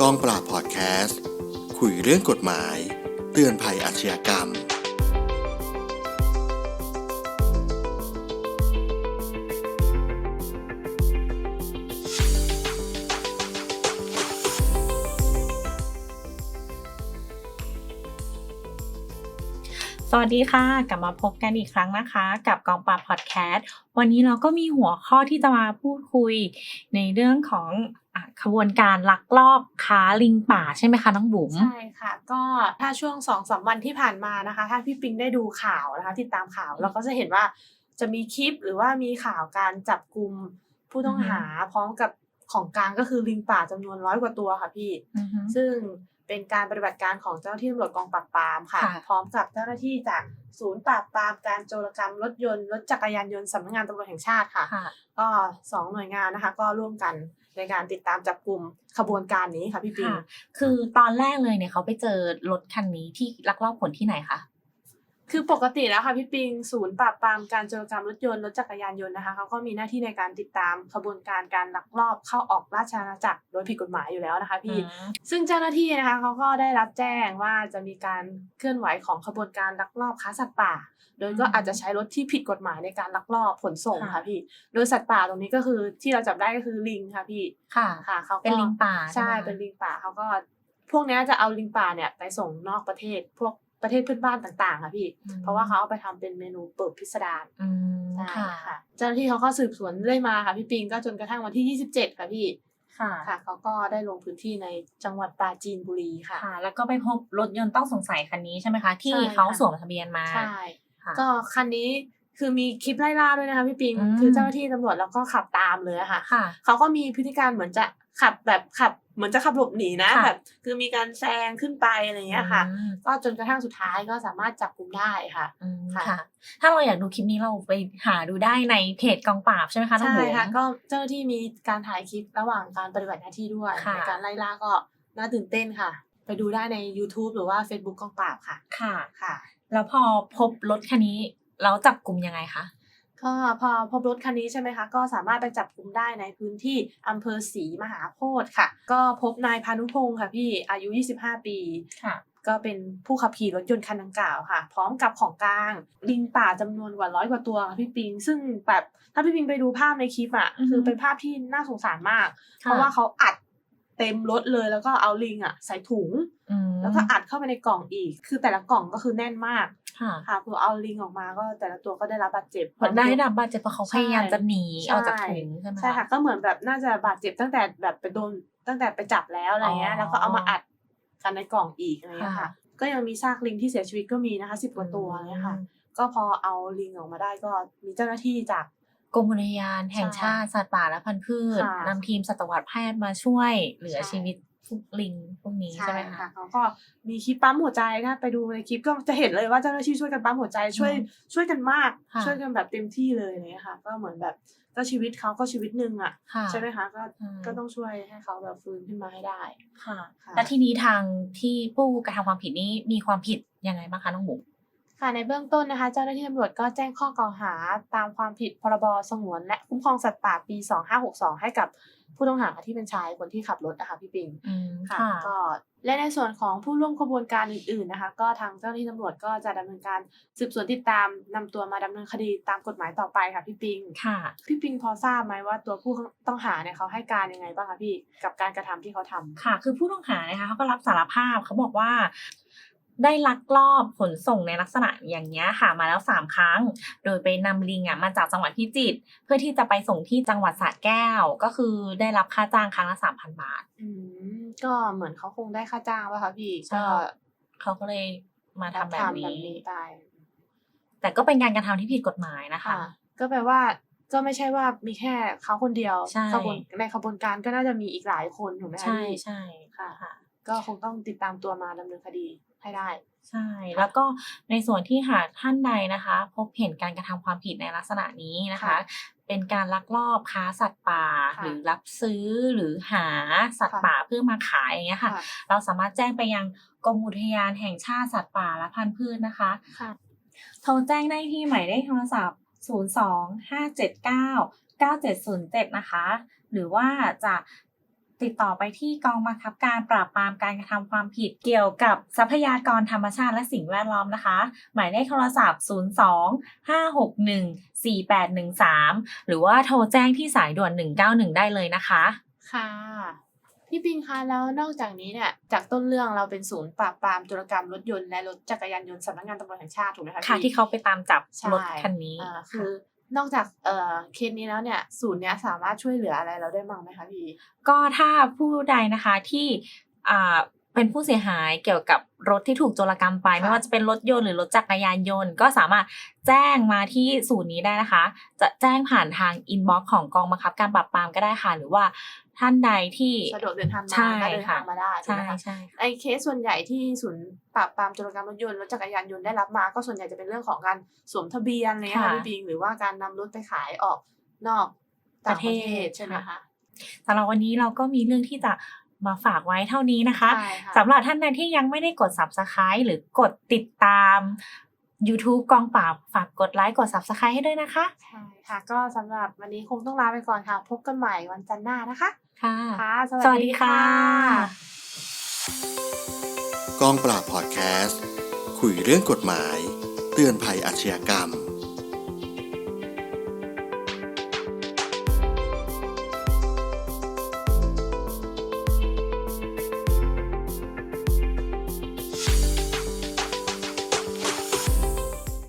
กองปราบพอดแคสต์ คุยเรื่องกฎหมาย เตือนภัยอาชญากรรม สวัสดีค่ะ กลับมาพบกันอีกครั้งนะคะ กับกองปราบพอดแคสต์วันนี้เราก็มีหัวข้อที่จะมาพูดคุยในเรื่องของขบวนการลักลอบค้าลิงป่าใช่ไหมคะน้องบุ๋มใช่ค่ะ ก็ถ้าช่วงสองสามวันที่ผ่านมานะคะ ถ้าพี่ปิงได้ดูข่าวนะคะ ติดตามข่าวเราก็จะเห็นว่าจะมีคลิปหรือว่ามีข่าวการจับกลุ่มผู้ต้องหาพร้อมกับ ของกลางก็คือลิงป่าจำนวนร้อยกว่าตัวค่ะพี่อือฮึซึ่งเป็นการปฏิบัติการของเจ้าหน้าที่ตำรวจกองปราบปรามค่ะค่ะ พร้อมกับเจ้าหน้าที่จากศูนย์ปราบปรามการโจรกรรมรถยนต์รถจักรยานยนต์สำนักงานตำรวจแห่งชาติค่ะค่ะก็สองหน่วยงานนะคะ ก็ร่วมกันในการติดตามจับกลุ่มขบวนการนี้ค่ะพี่ปิงค่ะคือตอนแรกเลยเนี่ยเขาไปเจอรถคันนี้ที่ลักลอบขนที่ไหนคะ คือปกติแล้วค่ะพี่ปิงศูนย์ปราบปรามการโจรกรรมรถยนต์รถจักรยานยนต์นะคะเขาก็มีหน้าที่ในการติดตามขบวนการการลักลอบเข้าออกราชอาณาจักรโดยผิดกฎหมายอยู่แล้วนะคะพี่อืมซึ่งเจ้าหน้าที่นะคะเขาก็ได้รับแจ้งว่าจะมีการเคลื่อนไหวของขบวนการลักลอบค้าสัตว์ป่า โดยก็อาจจะใช้รถที่ผิดกฎหมายในการลักลอบขนส่งค่ะพี่ โดยสัตว์ป่าตรงนี้ก็คือที่เราจับได้ก็คือลิงค่ะพี่ค่ะค่ะเขาก็เป็นลิงป่าใช่ใช่ไหมคะเป็นลิงป่าเขาก็พวกเนี้ยจะเอาลิงป่าเนี่ยไปส่งนอกประเทศพวก ประเทศเพื่อนบ้านต่างๆค่ะพี่อืมเพราะว่าเขาเอาไปทำเป็นเมนูเปิดพิสดารอืมใช่ค่ะค่ะ เจ้าหน้าที่เขาก็สืบสวนเรื่อยมาค่ะพี่ปิงก็จนกระทั่งวันที่ 27 ค่ะพี่ค่ะค่ะเขาก็ได้ลงพื้นที่ในจังหวัดปราจีนบุรีค่ะค่ะ แล้วก็ไปพบรถยนต์ต้องสงสัยคันนี้ใช่ไหมคะ ที่ใช่ค่ะเขาสวมทะเบียนมาใช่ค่ะก็คันนี้คือมีคลิปไล่ล่าด้วยนะคะพี่ปิงอืมคือเจ้าหน้าที่ตำรวจแล้วก็ขับตามเลยอะค่ะค่ะ เขาก็มีพฤติการเหมือนจะขับแบบขับ เหมือนจะขับหลบหนีนะค่ะแบบคือมีการแซงขึ้นไปอะไรอย่างเงี้ยค่ะอืมก็จนกระทั่งสุดท้ายก็สามารถจับกุมได้ค่ะอืมค่ะค่ะ ถ้าเราอยากดูคลิปนี้เราไปหาดูได้ในเพจกองปราบใช่ไหมคะน้องใช่บุ๋มค่ะก็เจ้าหน้าที่มีการถ่ายคลิประหว่างการปฏิบัติหน้าที่ด้วยค่ะในการไล่ล่าก็น่าตื่นเต้นค่ะ ไปดูได้ใน YouTube หรือว่า Facebook กองปราบค่ะค่ะค่ะ แล้วพอพบรถคันนี้เราจับกลุ่มยังไงคะ ก็พอพบรถคันนี้ใช่ไหมคะ ก็สามารถไปจับกุมได้ในพื้นที่อำเภอศรีมหาโพธิ์ค่ะ ก็พบนายพานุพงศ์ค่ะพี่อายุ 25 ปีค่ะก็เป็นผู้ขับขี่รถยนต์คันดังกล่าวค่ะ พร้อมกับของกลางลิงป่าจำนวนกว่าร้อยกว่าตัวค่ะพี่ปิง ซึ่งแบบถ้าพี่ปิงไปดูภาพในคลิปอะอือฮึคือเป็นภาพที่น่าสงสารมากค่ะเพราะว่าเขาอัด เต็มรถเลยแล้วก็เอาลิงอะใส่ถุงอืมแล้วก็อัดเข้าไปในกล่องอีก คือแต่ละกล่องก็คือแน่นมากค่ะค่ะพอเอาลิงออกมาก็แต่ละตัวก็ได้รับบาดเจ็บผลได้รับบาดเจ็บเพราะเขาพยายามจะหนีใช่ออกจากถุงใช่ไหมใช่ค่ะก็เหมือนแบบน่าจะบาดเจ็บตั้งแต่แบบไปโดนตั้งแต่ไปจับแล้วอะไรเงี้ยอ๋อแล้วก็เอามาอัดกันในกล่องอีกอะไรเงี้ยค่ะค่ะ ก็ยังมีซากลิงที่เสียชีวิตก็มีนะคะสิบกว่าตัวเนี่ยค่ะ ก็พอเอาลิงออกมาได้ก็มีเจ้าหน้าที่จาก กรมอุทยานแห่งชาติสัตว์ป่าและพันธุ์พืชค่ะนำทีมสัตวแพทย์มาช่วยเหลือใช่ชีวิตพวกลิงพวกนี้ใช่ไหมคะเขาก็มีคลิปปั๊มหัวใจถ้าไปดูในคลิปก็จะเห็นเลยว่าเจ้าหน้าที่ช่วยกันปั๊มหัวใจช่วยอืมช่วยกันมากค่ะช่วยกันแบบเต็มที่เลยอะไรเลยค่ะ ก็เหมือนแบบก็ชีวิตเขาก็ชีวิตหนึ่งอะค่ะใช่ไหมคะก็อืมก็ต้องช่วยให้เขาแบบฟื้นขึ้นมาให้ได้ค่ะค่ะ และทีนี้ทางที่ผู้กระทำความผิดนี้มีความผิดยังไงบ้างคะน้องบุ๋ม ค่ะในเบื้องต้นนะคะ เจ้าหน้าที่ตำรวจก็แจ้งข้อกล่าวหาตามความผิดพรบสงวนและคุ้มครองสัตว์ป่าปี 2562 ให้กับผู้ต้องหาที่เป็นชายคนที่ขับรถนะคะพี่ปิงอืมค่ะค่ะก็และในส่วนของผู้ร่วมขบวนการอื่นๆนะคะ ก็ทางเจ้าหน้าที่ตำรวจก็จะดำเนินการสืบสวนติดตามนำตัวมาดำเนินคดีตามกฎหมายต่อไปค่ะพี่ปิงค่ะ พี่ปิงพอทราบไหมว่าตัวผู้ต้องหาเนี่ยเขาให้การยังไงบ้างคะพี่กับการกระทำที่เขาทำค่ะ คือผู้ต้องหานะคะเขาก็รับสารภาพเขาบอกว่า ได้ลักลอบขนส่งในลักษณะอย่างเงี้ยค่ะมาแล้วสามครั้ง โดยไปนำลิงอะมาจากจังหวัดพิจิตรเพื่อที่จะไปส่งที่จังหวัดสระแก้ว ก็คือได้รับค่าจ้างครั้งละสามพันบาทอืมก็เหมือนเขาคงได้ค่าจ้างป่ะคะพี่ใช่ก็เขาก็เลยมาทำแบบแบบนี้นี้ไปแต่ก็เป็นการกระทำที่ผิดกฎหมายนะคะค่ะก็แปลว่าก็ไม่ใช่ว่ามีแค่เขาคนเดียวใช่ขบวนในขบวนการก็น่าจะมีอีกหลายคนถูกไหมคะใช่พี่ใช่ค่ะค่ะ ก็คงต้องติดตามตัวมาดำเนินคดีให้ได้ ใช่ แล้วก็ในส่วนที่หากท่านใดนะคะ พบเห็นการกระทำความผิดในลักษณะนี้นะคะ ค่ะเป็นการลักลอบค้าสัตว์ป่า ค่ะหรือรับซื้อหรือหาสัตว์ค่ะ ป่าเพื่อมาขายอย่างเงี้ยค่ะค่ะ เราสามารถแจ้งไปยังกรมอุทยานแห่งชาติสัตว์ป่าและพันธุ์พืชนะคะ ค่ะ โทรแจ้งได้ที่หมายเลขโทรศัพท์ 0 2 5 7 9 9707 นะคะ หรือว่าจะ ติดต่อไปที่กองบังคับการปราบปรามการกระทำความผิดเกี่ยวกับทรัพยากรธรรมชาติและสิ่งแวดล้อมนะคะ หมายเลขโทรศัพท์ 02 561 4813 หรือว่าโทรแจ้งที่สายด่วน 191 ได้เลยนะคะ ค่ะพี่ปิงคะแล้วนอกจากนี้เนี่ยจากต้นเรื่องเราเป็นศูนย์ปราบปรามจุลกรรมรถยนต์และรถจักรยานยนต์สำนักงานตำรวจแห่งชาติถูกไหมคะค่ะพี่ที่เขาไปตามจับใช่รถคันนี้อ่าคือ นอกจากเอ่อเคสนี้แล้วเนี่ยศูนย์เนี้ยสามารถช่วยเหลืออะไรเราได้บ้างไหมคะพี่ก็ถ้าผู้ใดนะคะที่อ่า เป็นผู้เสียหายเกี่ยวกับรถที่ถูกโจรกรรมไปค่ะไม่ว่าจะเป็นรถยนต์หรือรถจักรยานยนต์ ก็สามารถแจ้งมาที่ศูนย์นี้ได้นะคะ จะแจ้งผ่านทางอินบ็อกซ์ของกองบังคับการปราบปรามก็ได้ค่ะ หรือว่าท่านใดที่สะดวกเดินทางมาใช่ก็เดินค่ะทางมาได้ถูกใช่ไหมคะใช่ไอเคสส่วนใหญ่ที่ศูนย์ปราบปรามจุลกรรมรถยนต์รถจักรยานยนต์ได้รับมา ก็ส่วนใหญ่จะเป็นเรื่องของการสวมทะเบียนอะไรเงี้ยค่ะพี่ปิงหรือว่าการนำรถไปขายออกนอกต่างประเทศใช่ไหมคะสำหรับวันนี้เราก็มีเรื่องที่จะ มาฝากไว้เท่านี้นะคะใช่ค่ะสำหรับท่านใดที่ยังไม่ได้กด subscribe หรือกดติดตาม YouTube กองปราบฝากกดไลค์กด subscribe ให้ด้วยนะคะใช่ค่ะ ก็สำหรับวันนี้คงต้องลาไปก่อนค่ะ พบกันใหม่วันจันทร์หน้านะคะ ค่ะค่ะสวัสดีค่ะ กองปราบพอดแคสต์ คุยเรื่องกฎหมาย เตือนภัยอาชญากรรม